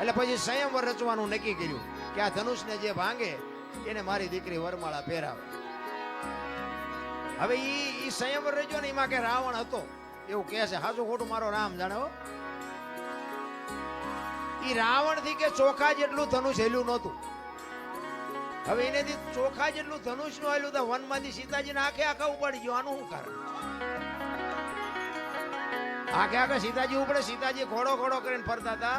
એટલે પછી સંયમ રચવાનું નક્કી કર્યું કે આ ધનુષને જે ભાંગે એને મારી દીકરી વરમાળા પહેરાવે. હવે ઈ ઈ સંયમ રચ્યો ને એમાં કે રાવણ હતો. એવું કહે છે. હાજુ ખોટું મારો રામ જાણે ઈ રાવણથી કે ચોખા જેટલું ધનુષ હેલ્યું નહોતું. હવે એનેથી ચોખા જેટલું ધનુષનું હેલ્યું તો વનમાંથી સીતાજીને આખે આખા ઉપાડી ગયો. આનું શું કારણ? આખે આખા સીતાજી ઉપડે, સીતાજી ઘોડો ઘોડો કરીને ફરતા હતા.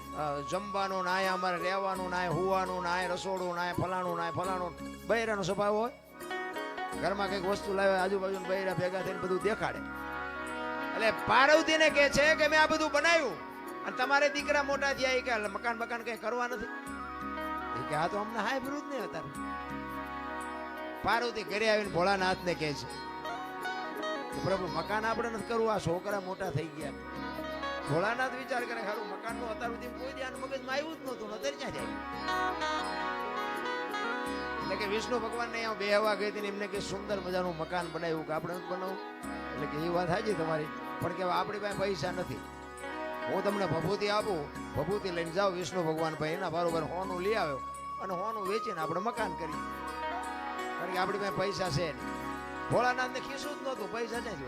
જમવાનું નાય, અમારે રહેવાનું નાય, હોવાનું હુવાનું ને રસોડું નાય, ફલાણું નાય, ફલાણું બૈરાનો સ્વભાવ હોય? ઘરમાં કંઈક વસ્તુ લાવે આજુબાજુ બૈરા ભેગા થઈને બધું દેખાડે. એટલે પાર્વતીને કહે છે કે મેં આ બધું બનાવ્યું. અને તમારે દીકરા મોટા થયા કે મકાન મકાન કંઈ કરવા નથી. કે આ તો અમને હાય વિરુદ્ધ નહીં હતા. પાર્વતી ઘરે આવીને ભોળાનાથને કહે છે પ્રભુ, મકાન આપણે નથી કરવું, આ છોકરા મોટા થઈ ગયા. ભોળાનાથ વિચાર કરે ખારું મકાનનું અત્યાર સુધી કોઈ ધ્યાન મગજમાં આવ્યું જ નહોતું અત્યારે ક્યાં જાય? એટલે કે વિષ્ણુ ભગવાનને અહીંયા બેહવા ગઈ હતી એમને કે સુંદર મજાનું મકાન બનાવ્યું કે આપણે બનાવું એટલે કે એ વાત સાચી તમારી, પણ કે આપણી પાસે પૈસા નથી. હું તમને ભભૂતિ આપું, ભભૂતિ લઈને જાઓ વિષ્ણુ ભગવાન ભાઈ એના બરોબર હોનું લઈ આવ્યો અને હોનું વેચીને આપણે મકાન કરીએ કારણ કે આપણી પાસે પૈસા છે નહીં. ભોળાનાથને ખીસું જ નહોતું, પૈસા છે જો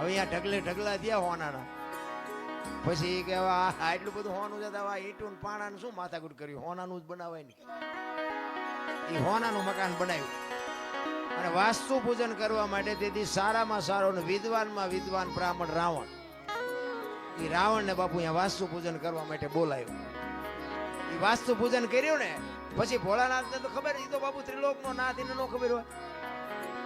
હવે અહીંયા ઢગલે ઢગલા થયા હોનાના. પછી કે આટલું બધું હોનું જતા ઈટું ઈંટું પાણાનું શું માથાકૂટ કર્યું? હોનાનું જ બનાવાય નહીં એ હોનાનું મકાન બનાવ્યું. અને વાસ્તુ પૂજન કરવા માટે તેથી સારામાં સારો ને વિદ્વાનમાં વિદ્વાન બ્રાહ્મણ રાવણ. એ રાવણને બાપુ અહીંયા વાસ્તુ પૂજન કરવા માટે બોલાયો એ વાસ્તુ પૂજન કર્યું ને, પછી ભોળાનાથને તો ખબર એ તો બાપુ ત્રિલોકનો નાથ, એને નો ખબર હોય.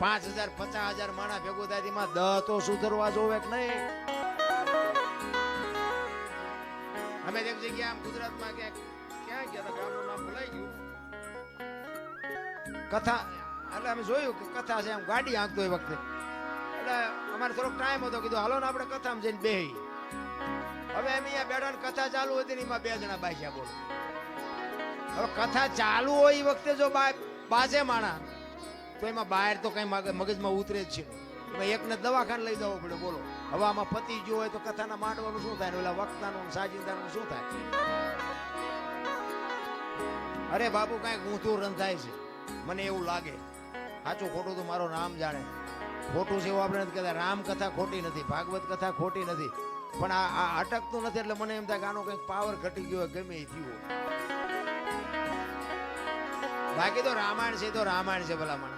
પાંચ હજાર, પચાસ હજાર માણા ભેગું થાય એમાં દહ તો સુધરવા જોવે કે નહીં? અમે એક જગ્યાએ આમ ગુજરાતમાં ક્યાંક ક્યાં ગયા હતા ગામનું નામ ભૂલાઈ ગયું. કથા એટલે અમે જોયું કે કથા છે એમ ગાડી આંકતો એ વખતે. એટલે અમારે થોડોક ટાઈમ હતો, કીધું હાલો ને આપણે કથામાં જઈને બેહી. હવે એમ અહીંયા બેઠા ને કથા ચાલુ હતી ને એમાં બે જણા બાજ્યા બોલો. હવે કથા ચાલુ હોય એ વખતે જો બા બાજે માણા તો એમાં બહાર તો કઈ મગજમાં ઉતરે જ છે. એકને દવાખાને લઈ જવો પડે, બોલો. હવે આમાં પતિ ગયો હોય તો કથાના માંડવાનું શું થાય? ઓલા વક્તાનું, સાજિંદાનું શું થાય? અરે બાબુ, કાંઈક ઊંધું રંધાય છે. મને એવું લાગે. સાચું ખોટું તો મારો નામ જાણે. ખોટું છે એવું આપણે નથી કહેતા. રામ કથા ખોટી નથી, ભાગવત કથા ખોટી નથી. પણ આ આ અટકતું નથી એટલે મને એમ થાય કે આનો કંઈક પાવર ઘટી ગયો ગમે એ થયું બાકી તો રામાયણ છે તો રામાયણ છે ભલામણ.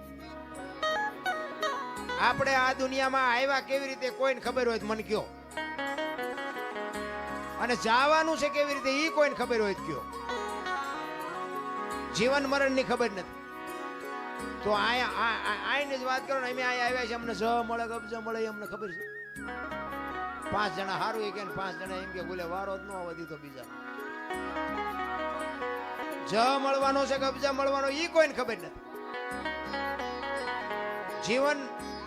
આપણે આ દુનિયામાં આવ્યા કેવી રીતે? કોઈને ખબર હોય તો મને કયો અને જવાનું છે કેવી રીતે, ઈ કોઈને ખબર હોય તો કયો જીવન મરણની ખબર નથી. તો આયા, આ- આ- આઈને જ વાત કરો ને, અમે અહીંયા આવ્યા છે અમને જ મળે કબજ મળે એ અમને ખબર છે. પાંચ જણા સારું એ કે પાંચ જણા એમ કે, બોલે, વારો જ ન વધી દીધો બીજા. જ મળવાનો છે કબજા મળવાનો એ કોઈને ખબર નથી. જીવન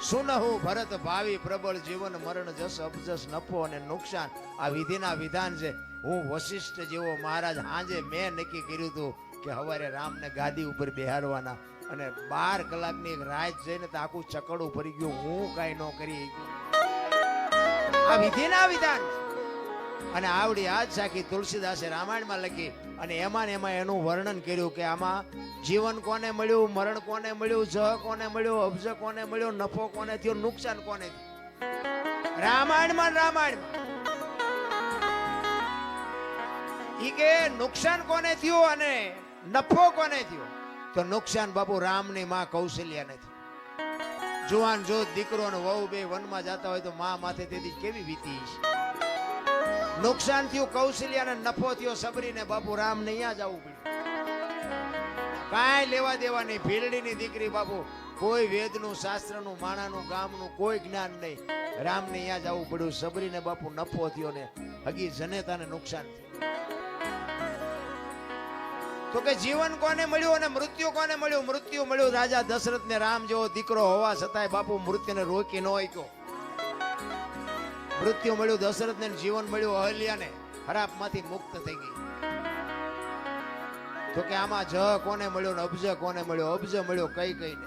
સુનહુ ભરત ભાવિ પ્રબળ જીવન મરણ જસ અપજસ નફો અને નુકસાન આ વિધિના વિધાન છે હું વશિષ્ઠ જેવો મહારાજ હાજે મેં નક્કી કર્યું હતું કે હવારે રામને ગાદી ઉપર બેહાડવાના અને બાર કલાકની એક રાત જઈને તો આખું ચકડું ભરી ગયું હું કાંઈ ન કરી. આ વિધિના વિધાન છે. અને આવડી આજ સાખી તુલસીદાસે રામાયણમાં લખી અને એમાં ને એમાં એનું વર્ણન કર્યું કે આમાં જીવન કોને મળ્યું, મરણ કોને મળ્યું, જહ કોને મળ્યો, અબજ કોને મળ્યો, નફો કોને થયો, નુકસાન કોને થયું? રામાયણમાં રામાયણમાં. ઈ કે નુકસાન કોને થયું અને નફો કોને થયો? તો નુકસાન બાપુ રામની માં કૌશલ્યાને થયું. જુવાન જો દીકરો અને વહુ બે વનમાં જતા હોય તો માં માથે તેથી કેવી વીતી છે નુકસાન થયું કૌશલ્યાને નફો થયો સબરીને બાપુ રામ ને અહીંયા જવું પડ્યું. કાંઈ લેવા દેવા નહીં ભીલડીની દીકરી બાપુ, કોઈ વેદનું, શાસ્ત્રનું, માણાનું, ગામનું, કોઈ જ્ઞાન નહીં. રામને અહીંયા જવું પડ્યું, સબરીને બાપુ નફો થયો ને હગી જનેતાને નુકસાન થયું. તો કે જીવન કોને મળ્યું અને મૃત્યુ કોને મળ્યું? મૃત્યુ મળ્યું રાજા દશરથ ને રામ જેવો દીકરો હોવા છતાંય બાપુ મૃત્યુને રોકી ન શક્યો મૃત્યુ મળ્યું દશરથ ને જીવન મળ્યું, અહલ્યાને ખરાબમાંથી મુક્ત થઈ ગઈ. તો કે આમાં જ કોને મળ્યો ને અબજ કોને મળ્યો? અબજ મળ્યો કઈ કઈ ને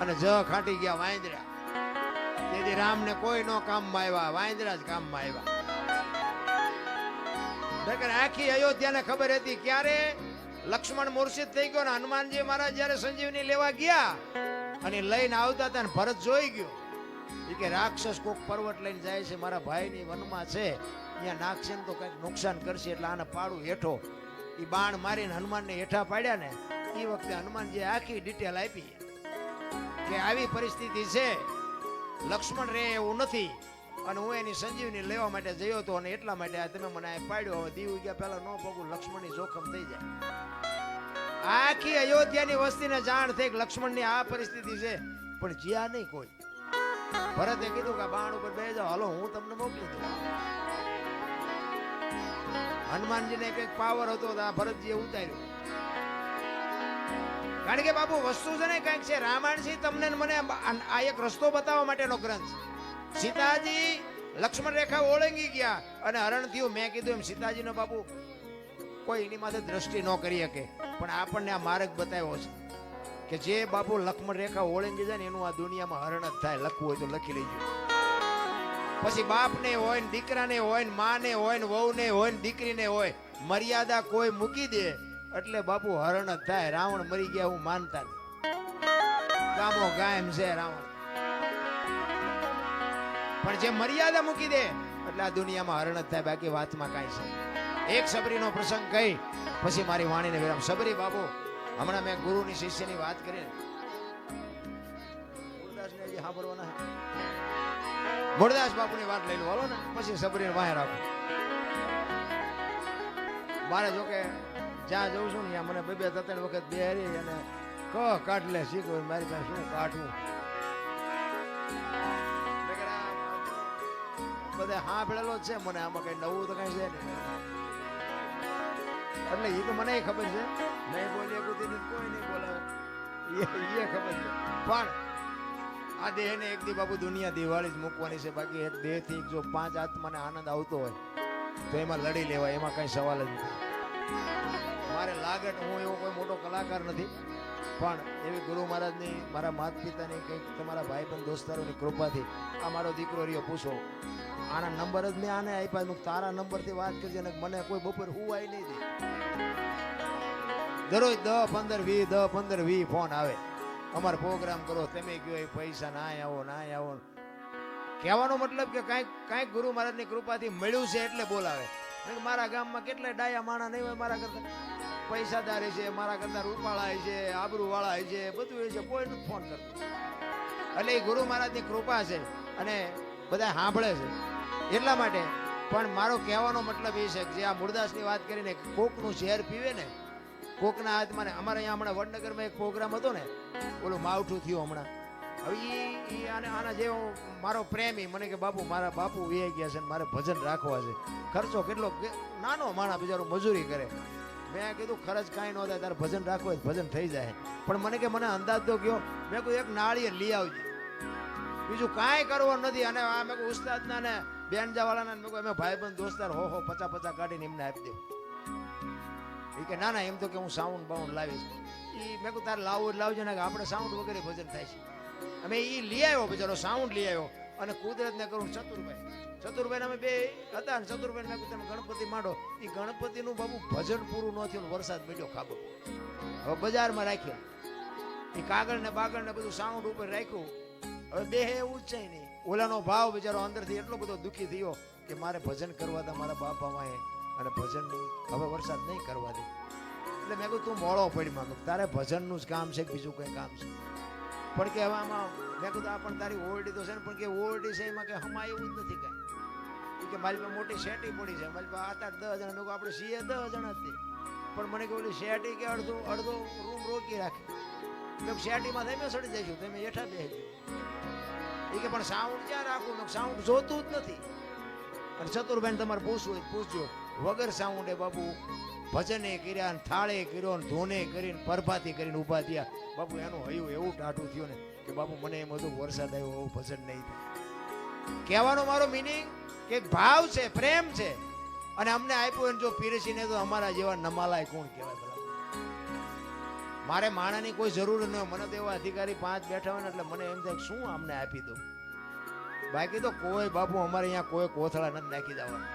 અને જ ખાટી ગયા વાંદરા. તેથી રામને કોઈ નો કામમાં આવ્યા, વાંદરા જ કામમાં આવ્યા. નકર આખી અયોધ્યાને ખબર હતી ક્યારે લક્ષ્મણ મૂર્છિત થઈ ગયો ને હનુમાનજી મહારાજ જયારે સંજીવની લેવા ગયા અને લઈને આવતા હતા ભરત જોઈ ગયો. ઈ કે રાક્ષસ કોક પર્વત લઈને જાય છે, મારા ભાઈની વનમાં છે. ત્યાં નાખશે તો કંઈક નુકસાન કરશે એટલે આને પાડું હેઠો. એ બાણ મારીને હનુમાનને હેઠા પાડ્યા ને એ વખતે હનુમાનજી આખી ડિટેલ આપી કે આવી પરિસ્થિતિ છે, લક્ષ્મણ રે એવું નથી. અને હું એની સંજીવની લેવા માટે જયો હતો અને એટલા માટે તમે મને પાડ્યો, હવે દીવ ગયા પહેલા ન પગું લક્ષ્મણની જોખમ થઈ જાય. આખી અયોધ્યાની વસ્તીને જાણ થઈ કે લક્ષ્મણની આ પરિસ્થિતિ છે. પણ જ્યાં નહીં કોઈ. ભરતે કીધું કે બાણ ઉપર બે જાઓ. હાલો, હું તમને મોકલી દઉં હનુમાનજીને કંઈક પાવર હતો આ ભરતજીએ ઉતાર્યો. કારણ કે બાબુ વસ્તુ છે ને કંઈક છે. રામાયણ છે તમને મને આ એક રસ્તો બતાવવા માટેનો ગ્રંથ સીતાજી લક્ષ્મણ રેખા ઓળંગી ગયા અને હરણ થયું. મેં કીધું એમ, સીતાજીનો બાપુ, કોઈ એની માથે દ્રષ્ટિ ન કરી શકે. પણ આપણને આ માર્ગ બતાવ્યો છે. કે જે બાપુ લક્ષ્મણ રેખા ઓળંગી જાય ને એનું આ દુનિયામાં હરણ જ થાય, લખવું હોય તો લખી લેજો. પછી બાપને હોય ને દીકરાને હોય ને માને હોય ને વહુને હોય ને દીકરીને હોય, મર્યાદા કોઈ મૂકી દે એટલે બાપુ હરણ જ થાય. રાવણ મરી ગયા હું માનતા નહીં. ગામો ગાયમ છે રાવણ. પણ જે મર્યાદા મૂકી દે એટલે આ દુનિયામાં હરણ જ થાય, બાકી વાતમાં કાંઈ છે એક સબરીનો પ્રસંગ કહી, પછી મારી વાણીને વિરામ. સબરી બાબુ હમણાં મેં ગુરુની શિષ્યની વાત કરી મૂળદાસને હજી સાંભળવાના છે. બાપુની વાત લઈ લો, હાલો ને. પછી સબરીને વાહે રાખો મારે જોકે જ્યાં જઉં છું ને, ત્યાં મને બે બે ત્રણ વખત બેહરી અને ક કાઢ લે શીખવું મારી પાસે શું કાઢવું બધે હા ભેળેલો છે મને, આમાં કઈ નવું તો કઈ છે નહીં. એટલે એ તો મને ખબર છે. નહીં બોલીએ શકું કોઈ નહીં બોલાવે. એ ખબર છે. પણ આ દેહને એક દી બાબુ દુનિયા દિવાળી જ મૂકવાની છે. બાકી એક દેહથી જો પાંચ આત્માને આનંદ આવતો હોય, તો એમાં લડી લેવાય. એમાં કઈ સવાલ જ નથી. મારે લાગે હું એવો કોઈ મોટો કલાકાર નથી. પણ એવી ગુરુ મહારાજની, મારા માતા પિતાની કંઈક તમારા ભાઈ બંધ દોસ્તારોની કૃપાથી આ મારો દીકરો રહ્યો, પૂછો. આના નંબર જ મેં આને આપ્યા હું તારા નંબરથી વાત કરજે, અને મને કોઈ બપોર હુવાય નહીં દે. દરરોજ દસ પંદર વી દસ પંદર વી ફોન આવે. અમારો પ્રોગ્રામ કરો, તમે કયો, એ પૈસા ના આવો ના આવો. કહેવાનો મતલબ કે કાંઈક કાંઈક ગુરુ મહારાજની કૃપાથી મળ્યું છે એટલે બોલાવે. મારા ગામમાં કેટલાય ડાયા માણા નહીં હોય મારા કરતા. પૈસાદાર છે, મારા કરતા રૂપાળા છે આબરૂવાળા છે, બધું એ છે, કોઈ ફોન કરતું. એટલે એ ગુરુ મહારાજની કૃપા છે અને બધા સાંભળે છે. એટલા માટે પણ મારો કહેવાનો મતલબ એ છે કે જે આ મૂળદાસની વાત કરીને કોકનું ઝેર પીવે ને, કોકના હાથમાં ને, અમારે અહીંયા હમણાં વડનગરમાં એક પ્રોગ્રામ હતો ને, ઓલું માવઠું થયું હમણાં. હવે એ એ આને, આના જેવો મારો પ્રેમી, મને કે બાપુ, મારા બાપુ વ્યાઈ ગયા છે ને, મારે ભજન રાખવા છે. ખર્ચો કેટલો નાનો માણા બિચારો મજૂરી કરે. મેં કીધું, ખર્ચ કાંઈ ન થાય, તારે ભજન રાખવું હોય ભજન થઈ જાય. પણ મને કે, મને અંદાજ તો કયો, મેં કહ્યું એક નાળિયેર લઈ આવજે. બીજું કાંઈ કરવું નથી. અને આ મેં ઉસ્તાદના ને બેન જવાળાના મેં કહ્યું અમે ભાઈબંધ દોસ્તાર, હો હો પચા પચા કાઢીને એમને આપી દેવું. એ કે, ના ના, એમ તો કે હું સાઉન્ડ બાઉન્ડ લાવીશ. એ મેં કહું તારે લાવવું જ લાવજો ને કે આપણે સાઉન્ડ વગેરે ભજન થાય છે. અમે એ લઈ આવ્યો, બિચારો સાઉન્ડ લઈ આવ્યો. અને કુદરતને કરું ચતુરભાઈ. ચતુરભાઈ અમે બે હતા ને ચતુરભાઈ મેં તમે ગણપતિ માંડો. એ ગણપતિનું બાબુ ભજન પૂરું ન થયું વરસાદ મળ્યો ખાબો. હવે બજારમાં રાખ્યા. એ કાગળ ને બાગળ ને બધું સાઉન્ડ ઉપર રાખ્યું. હવે બે એવું જ નહીં ઓલાનો ભાવ બિચારો અંદરથી એટલો બધો દુઃખી થયો કે મારે ભજન કરવા હતા મારા બાપા માએ અને ભજન હવે વરસાદ નહીં કરવા દે. એટલે મેં કહ્યું તું મોડો પડી માંગુ. તારે ભજનનું જ કામ છે કે બીજું કંઈ કામ છે? પણ કે હવે આમાં, મેં કીધું, આ પણ તારી ઓરડી તો છે ને, પણ કે ઓરડી છે એમાં કે હમા એવું જ નથી કાંઈ. કે મારી પાસે મોટી શેટી પડી છે. મારી પાસે આઠ આઠ દસ જણા મેં આપણે સીએ દસ જણા જ પણ મને કે ઓલી શેટી કે અડધો અડધો રૂમ રોકી રાખે. મેં શેટીમાં તમે સડી જઈશું તમે હેઠા બેસજો. એ કે, પણ સાઉન્ડ ક્યાં રાખવું મેં સાઉન્ડ જોતું જ નથી. અને ચતુરભાઈ તમારે પૂછવું પૂછજો. વગર સાઉન્ડે બાપુ ભજને કર્યા ને થાળે કર્યો ને ધોને કરીને પરભાતી કરીને ઊભા થયા. બાપુ, એનું હયું એવું ટાઢું થયું ને કે, બાપુ, મને એમ હતું વરસાદ આવ્યો એવું ભજન નહીં થાય. કહેવાનો મારો મિનિંગ કે ભાવ છે, પ્રેમ છે. અને અમને આપ્યું એને જો પીરસીને તો અમારા જેવા નમાલાય કોણ કહેવાય મારે માણાની કોઈ જરૂર ન હોય. મને તો એવા અધિકારી પાંચ બેઠા હોય ને એટલે મને એમ થાય શું અમને આપી દઉં? બાકી તો કોઈ બાપુ અમારે અહીંયા કોઈ કોથળા નથી નાખી દેવાના.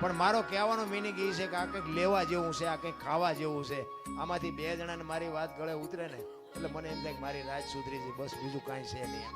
પણ મારો કહેવાનો મિનિંગ એ છે કે આ કંઈક લેવા જેવું છે, આ કંઈક ખાવા જેવું છે. આમાંથી બે જણાને મારી વાત ગળે ઉતરે ને એટલે મને એમ થાય મારી રાત સુધરી છે. બસ બીજું કાંઈ છે નહીં.